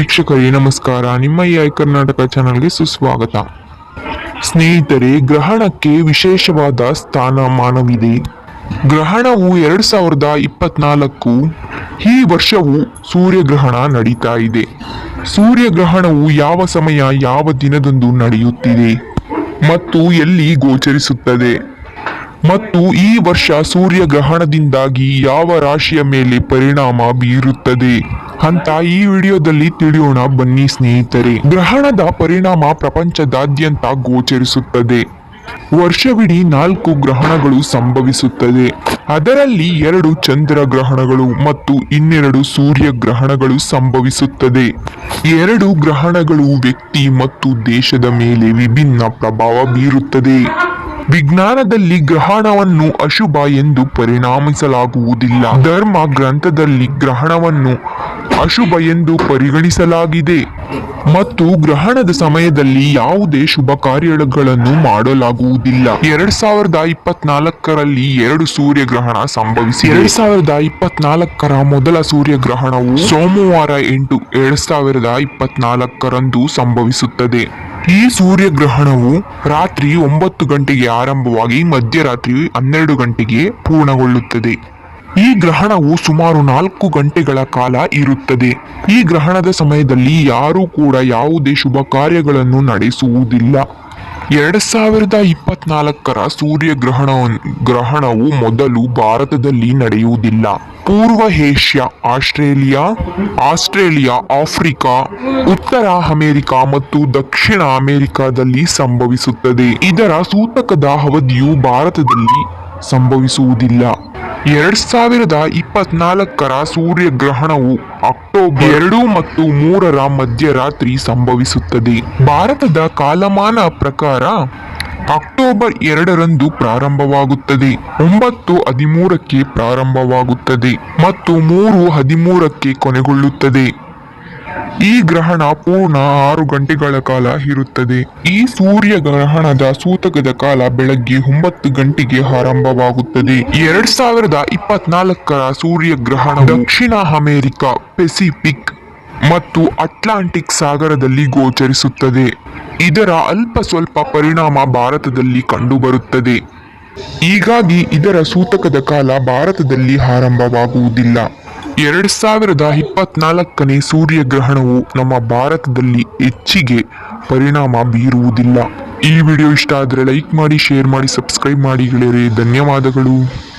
ವೀಕ್ಷಕರೇ, ನಮಸ್ಕಾರ. ನಿಮ್ಮ ಈ ಐ ಕರ್ನಾಟಕ ಚಾನಲ್ಗೆ ಸುಸ್ವಾಗತ. ಸ್ನೇಹಿತರೆ, ಗ್ರಹಣಕ್ಕೆ ವಿಶೇಷವಾದ ಸ್ಥಾನಮಾನವಿದೆ. ಗ್ರಹಣವು ಎರಡು ಸಾವಿರದ ಇಪ್ಪತ್ನಾಲ್ಕು ಈ ವರ್ಷವು ಸೂರ್ಯಗ್ರಹಣ ನಡೀತಾ ಇದೆ. ಸೂರ್ಯಗ್ರಹಣವು ಯಾವ ಸಮಯ, ಯಾವ ದಿನದಂದು ನಡೆಯುತ್ತಿದೆ ಮತ್ತು ಎಲ್ಲಿ ಗೋಚರಿಸುತ್ತದೆ ಮತ್ತು ಈ ವರ್ಷ ಸೂರ್ಯಗ್ರಹಣದಿಂದಾಗಿ ಯಾವ ರಾಶಿಯ ಮೇಲೆ ಪರಿಣಾಮ ಬೀರುತ್ತದೆ? ಅಂತ ಈ ವಿಡಿಯೋದಲ್ಲಿ ತಿಳಿಯೋಣ ಬನ್ನಿ ಸ್ನೇಹಿತರೆ. ಗ್ರಹಣದ ಪರಿಣಾಮ ಪ್ರಪಂಚದಾದ್ಯಂತ ಗೋಚರಿಸುತ್ತದೆ. ವರ್ಷವಿಡೀ ನಾಲ್ಕು ಗ್ರಹಣಗಳು ಸಂಭವಿಸುತ್ತದೆ. ಅದರಲ್ಲಿ ಎರಡು ಚಂದ್ರ ಗ್ರಹಣಗಳು ಮತ್ತು ಇನ್ನೆರಡು ಸೂರ್ಯ ಗ್ರಹಣಗಳು ಸಂಭವಿಸುತ್ತದೆ. ಎರಡು ಗ್ರಹಣಗಳು ವ್ಯಕ್ತಿ ಮತ್ತು ದೇಶದ ಮೇಲೆ ವಿಭಿನ್ನ ಪ್ರಭಾವ ಬೀರುತ್ತದೆ. ವಿಜ್ಞಾನದಲ್ಲಿ ಗ್ರಹಣವನ್ನು ಅಶುಭ ಎಂದು ಪರಿಣಾಮಿಸಲಾಗುವುದಿಲ್ಲ. ಧರ್ಮ ಗ್ರಂಥದಲ್ಲಿ ಗ್ರಹಣವನ್ನು ಅಶುಭ ಎಂದು ಪರಿಗಣಿಸಲಾಗಿದೆ. ಮತ್ತು ಗ್ರಹಣದ ಸಮಯದಲ್ಲಿ ಯಾವುದೇ ಶುಭ ಕಾರ್ಯಗಳನ್ನು ಮಾಡಲಾಗುವುದಿಲ್ಲ. ಎರಡ್ ಸಾವಿರದ ಇಪ್ಪತ್ನಾಲ್ಕರಲ್ಲಿ ಎರಡು ಸೂರ್ಯಗ್ರಹಣ ಸಂಭವಿಸಿ ಎರಡ್ ಸಾವಿರದ ಇಪ್ಪತ್ನಾಲ್ಕರ ಮೊದಲ ಸೂರ್ಯಗ್ರಹಣವು ಸೋಮವಾರ ಎಂಟು, ಎರಡ್ ಸಾವಿರದ ಇಪ್ಪತ್ನಾಲ್ಕರಂದು ಸಂಭವಿಸುತ್ತದೆ. ಈ ಸೂರ್ಯಗ್ರಹಣವು ರಾತ್ರಿ ಒಂಬತ್ತು ಗಂಟೆಗೆ ಆರಂಭವಾಗಿ ಮಧ್ಯರಾತ್ರಿ ಹನ್ನೆರಡು ಗಂಟೆಗೆ ಪೂರ್ಣಗೊಳ್ಳುತ್ತದೆ. ಈ ಗ್ರಹಣವು ಸುಮಾರು ನಾಲ್ಕು ಗಂಟೆಗಳ ಕಾಲ ಇರುತ್ತದೆ. ಈ ಗ್ರಹಣದ ಸಮಯದಲ್ಲಿ ಯಾರೂ ಕೂಡ ಯಾವುದೇ ಶುಭ ಕಾರ್ಯಗಳನ್ನು ನಡೆಸುವುದಿಲ್ಲ. ಎರಡ್ ಸಾವಿರದ ಇಪ್ಪತ್ನಾಲ್ಕರ ಸೂರ್ಯಗ್ರಹಣ ಗ್ರಹಣವು ಮೊದಲು ಭಾರತದಲ್ಲಿ ನಡೆಯುವುದಿಲ್ಲ. ಪೂರ್ವ ಏಷ್ಯಾ, ಆಸ್ಟ್ರೇಲಿಯಾ ಆಸ್ಟ್ರೇಲಿಯಾ, ಆಫ್ರಿಕಾ, ಉತ್ತರ ಅಮೆರಿಕ ಮತ್ತು ದಕ್ಷಿಣ ಅಮೆರಿಕಾದಲ್ಲಿ ಸಂಭವಿಸುತ್ತದೆ. ಇದರ ಸೂತಕದ ಅವಧಿಯು ಭಾರತದಲ್ಲಿ ಸಂಭವಿಸುವುದಿಲ್ಲ. ಎರಡ್ ಸಾವಿರದ ಇಪ್ಪತ್ನಾಲ್ಕರ ಸೂರ್ಯಗ್ರಹಣವು ಅಕ್ಟೋಬರ್ ಎರಡು ಮತ್ತು ಮೂರರ ಮಧ್ಯರಾತ್ರಿ ಸಂಭವಿಸುತ್ತದೆ. ಭಾರತದ ಕಾಲಮಾನ ಪ್ರಕಾರ ಅಕ್ಟೋಬರ್ ಎರಡರಂದು ಪ್ರಾರಂಭವಾಗುತ್ತದೆ. ಒಂಬತ್ತು ಹದಿಮೂರಕ್ಕೆ ಪ್ರಾರಂಭವಾಗುತ್ತದೆ ಮತ್ತು ಮೂರು ಹದಿಮೂರಕ್ಕೆ ಕೊನೆಗೊಳ್ಳುತ್ತದೆ. ಈ ಗ್ರಹಣ ಪೂರ್ಣ ಆರು ಗಂಟೆಗಳ ಕಾಲ ಇರುತ್ತದೆ. ಈ ಸೂರ್ಯ ಗ್ರಹಣದ ಸೂತಕದ ಕಾಲ ಬೆಳಗ್ಗೆ ಒಂಬತ್ತು ಗಂಟೆಗೆ ಆರಂಭವಾಗುತ್ತದೆ. ಎರಡ್ ಸಾವಿರದ ಇಪ್ಪತ್ನಾಲ್ಕರ ಸೂರ್ಯ ಗ್ರಹಣ ದಕ್ಷಿಣ ಅಮೆರಿಕ ಪೆಸಿಫಿಕ್ ಮತ್ತು ಅಟ್ಲಾಂಟಿಕ್ ಸಾಗರದಲ್ಲಿ ಗೋಚರಿಸುತ್ತದೆ. ಇದರ ಅಲ್ಪ ಸ್ವಲ್ಪ ಪರಿಣಾಮ ಭಾರತದಲ್ಲಿ ಕಂಡುಬರುತ್ತದೆ. ಹೀಗಾಗಿ ಇದರ ಸೂತಕದ ಕಾಲ ಭಾರತದಲ್ಲಿ ಆರಂಭವಾಗುವುದಿಲ್ಲ. ಎರಡ್ ಸಾವಿರದ ಇಪ್ಪತ್ನಾಲ್ಕನೇ ಸೂರ್ಯಗ್ರಹಣವು ನಮ್ಮ ಭಾರತದಲ್ಲಿ ಹೆಚ್ಚಿಗೆ ಪರಿಣಾಮ ಬೀರುವುದಿಲ್ಲ. ಈ ವಿಡಿಯೋ ಇಷ್ಟ ಆದರೆ ಲೈಕ್ ಮಾಡಿ ಶೇರ್ ಮಾಡಿ ಸಬ್ಸ್ಕ್ರೈಬ್ ಮಾಡಿ. ಗೆಳೆಯರೇ, ಧನ್ಯವಾದಗಳು.